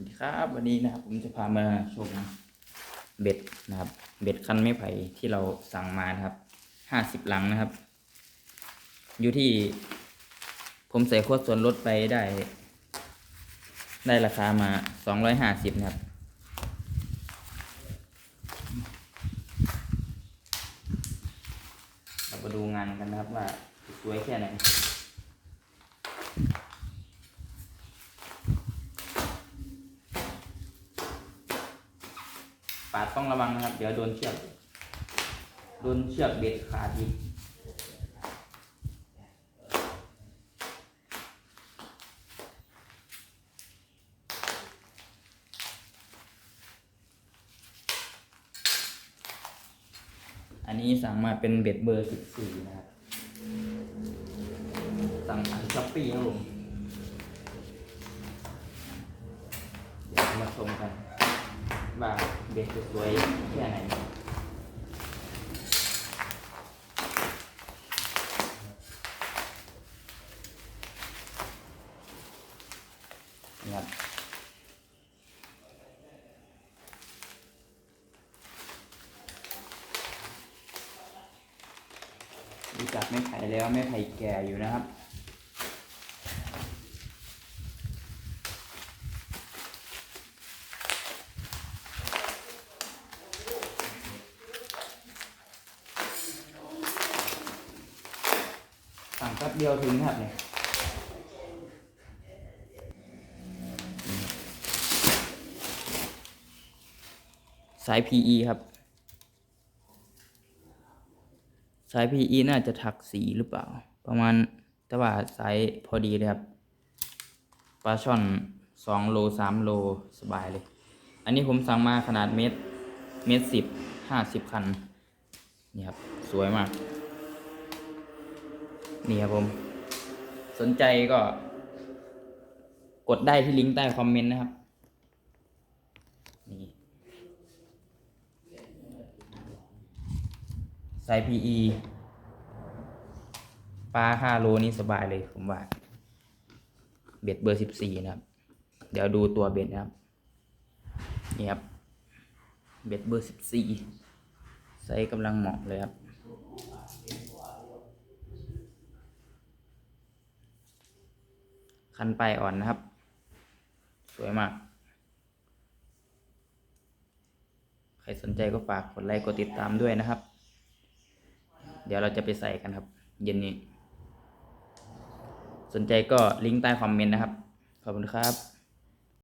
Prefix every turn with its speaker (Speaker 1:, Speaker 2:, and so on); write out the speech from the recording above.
Speaker 1: วัสดีครับ วันนี้นะครับผมจะพามาชมเบ็ดนะครับ เบ็ดคันไม้ไผ่ที่เราสั่งมานะครับห้าสิบหลังนะครับ อยู่ที่ ผมใส่ขวดส่วนลดไปได้ ได้ราคามาสองร้อยห้าสิบนะครับ เรามาดูงานกันนะครับว่าสวยแค่ไหน ปาดต้องระวังนะครับ เดี๋ยวโดนเชือก โดนเชือกเบ็ดขาดอีกอันนี้สั่งมาเป็นเบ็ดเบอร์สิบสี่นะครับ สั่งทางช้อปปี้ครับผมเดี๋ยวมาชมกัน ว่าเบ็ดสวยแค่ไหนนี่ครับรู้จักไม่ไผ่แล้วไม่ไผ่แก่อยู่นะครับ แป๊บเดียวถึงครับเนี่ยสาย PE ครับ สาย PE น่าจะถักสีหรือเปล่า ประมาณแต่ว่าสายพอดีเลยครับปลาช่อนสองโลสามโลสบายเลย อันนี้ผมสั่งมาขนาดเมตรเมตรสิบห้าสิบคัน นี่ครับ สวยมาก นี่ครับผม สนใจก็ กดได้ที่ลิงก์ใต้คอมเมนต์นะครับ นี่ไซส์ PE ปลาห้าโลนี่สบายเลยผมว่า เบ็ดเบอร์สิบสี่นะครับ เดี๋ยวดูตัวเบ็ดนะครับ นี่ครับ เบ็ดเบอร์สิบสี่ไซส์กำลังเหมาะเลยครับ คันปลายอ่อนนะครับ สวยมาก ใครสนใจก็ฝากกดไลค์กดติดตามด้วยนะครับ เดี๋ยวเราจะไปใส่กันครับ เย็นนี้ สนใจก็ลิงก์ใต้คอมเมนต์นะครับ ขอบคุณครับ